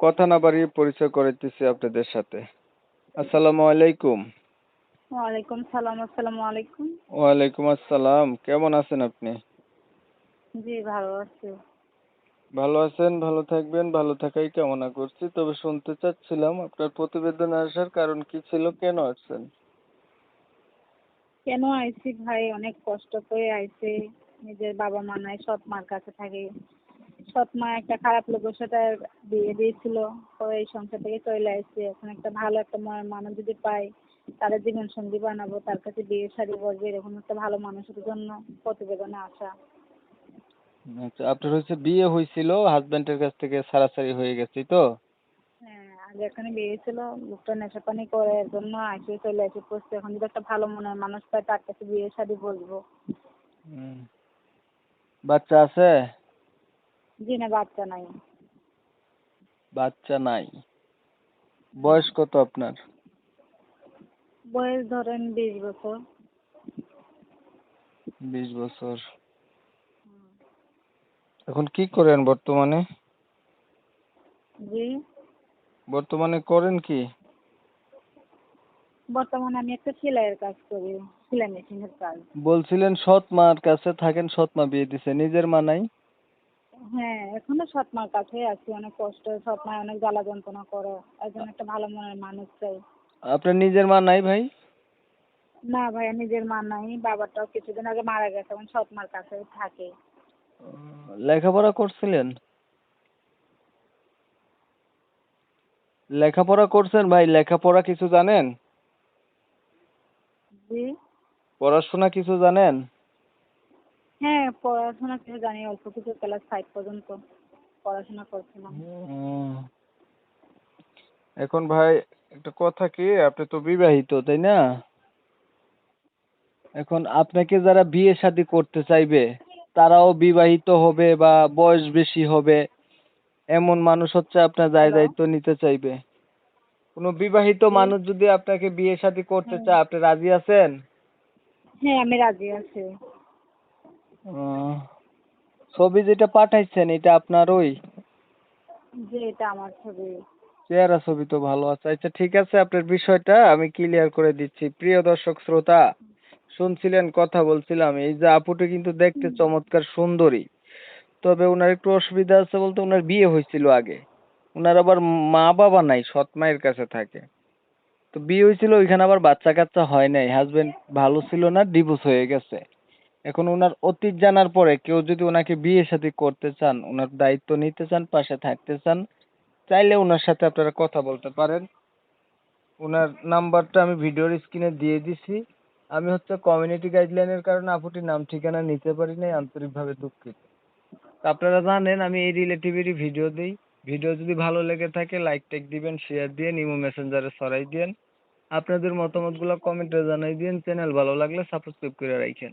কথা না বাড়িয়ে পরিচয় করে দিচ্ছি আপনাদের সাথে। আসসালামু আলাইকুম। ওয়ালাইকুম সালাম আসসালামু আলাইকুম। ওয়ালাইকুম আসসালাম কেমন আছেন আপনি? জি ভালো আছি। ভালো আছেন ভালো থাকবেন ভালো থাকাই কামনা করছি। তবে শুনতে চাচ্ছিলাম আপনার প্রতিবেদনে আসার কারণ কি ছিল কেন আসছেন? কেন আইছি ভাই? অনেক কষ্ট করে আইছি। নিজের বাবা মা নাই সৎ মার কাছে থাকি। সৎ মা একটা খারাপ লোকের সাথে বিয়ে দিয়েছিল। পরে এই সংসার থেকে চলে আসছি। এখন একটা ভালো একটা মানুষ যদি পাই তাদের জীবন সঙ্গী বানাবো তার কাছে বিয়ে শাড়ি বসবে এরকম একটা ভালো মানুষের জন্য প্রতিবেদনে আসা। আচ্ছা আপনার হচ্ছে বিয়ে হয়েছিল হাজবেন্ডের কাছ থেকে সারাসারি হয়ে গেছে তো? হ্যাঁ আগে এখানে বিয়ে ছিল লোকটা নেশা পানি করে এর জন্য আসে চলে আসে। পড়ছে এখন যদি একটা ভালো মনের মানুষ পাই তার কাছে বিয়ে শাড়ি বলব হুম। বাচ্চা আছে? জি না বাচ্চা নাই। বাচ্চা নাই। বয়স কত আপনার? বয়স ধরেন বিশ বছর। বিশ বছর। এখন কি করেন বর্তমানে? জি। বর্তমানে করেন কি? বর্তমানে আমি একটা সেলাইয়ের কাজ করি সেলাই মেশিনের কাজ। বলছিলেন সৎ মার কাছে থাকেন সৎ মা বিয়ে দিছে। নিজের মা নাই? হ্যাঁ এখনও সৎ মার কাছেই আছি অনেক কষ্ট। সৎ মায় অনেক জ্বালা যন্ত্রণা করে একজন একটা ভালো মনের মানুষ চাই। আপনার নিজের মা নাই ভাই? না ভাইয়া নিজের মা নাই বাবাটাও কিছুদিন আগে মারা গেছে এখন সৎ মার কাছেই থাকে। লেখাপড়া করছিলেন? লেখাপড়া করছেন ভাই লেখাপড়া কিছু জানেন? জি। পড়াশোনা কিছু জানেন? হ্যাঁ পড়াশোনা কিছু জানি অল্প কিছু ক্লাস ফাইভ পর্যন্ত পড়াশোনা করছিলাম। এখন ভাই একটা কথা কি আপনি তো বিবাহিত তাই না? এখন আপনাকে যারা বিয়ে শাদী করতে চাইবে তারাও বিবাহিত হবে বা বয়স বেশি হবে এমন মানুষ হচ্ছে আপনার দায়? দায়িত্ব নিতে চাইবে। কোনো বিবাহিত মানুষ যদি আপনাকে বিয়ে শাদী করতে চায় আপনি রাজি আছেন? হ্যাঁ আমি রাজি আছি। ছবি যেটা পাঠাইছেন এটা আপনার ওই? যে এটা আমার ছবি। চেহারা ছবি তো ভালো আছে। আচ্ছা ঠিক আছে আপনার বিষয়টা আমি ক্লিয়ার করে দিচ্ছি। প্রিয় দর্শক শ্রোতা শুনছিলেন কথা বলছিলাম। এই যে আপুটি কিন্তু দেখতে চমৎকার সুন্দরী। তবে ওনার একটু অসুবিধা আছে বলতে ওনার বিয়ে হয়েছিল আগে। ওনার আবার মা বাবা নাই সৎ মায়ের কাছে থাকে। তো বিয়ে হয়েছিল ওইখানে আবার বাচ্চা কাচ্চা হয় নাই। হাজবেন্ড ভালো ছিল না ডিভোর্স হয়ে গেছে। এখন ওনার অতীত জানার পরে কেউ যদি ওনাকে বিয়ে শাদী করতে চান ওনার দায়িত্ব নিতে চান, পাশে থাকতে চান, চাইলে ওনার সাথে আপনারা কথা বলতে পারেন। ওনার নাম্বারটা আমি ভিডিওর স্ক্রিনে দিয়ে দিছি। আমি হচ্ছে কমিউনিটি গাইডলাইনের কারণে আপুটির নাম, ঠিকানা নিতে পারি নাই, আন্তরিকভাবে দুঃখিত। আপনারা জানেন, আমি এই রিলেটিভেরই ভিডিও দিই। ভিডিও যদি ভালো লেগে থাকে লাইক টেক দিবেন শেয়ার দিয়ে ইমো মেসেঞ্জারে ছড়াই দিয়েন। আপনাদের মতামতগুলো কমেন্টে জানাই দিন চ্যানেল ভালো লাগলে সাবস্ক্রাইব করে রাখেন।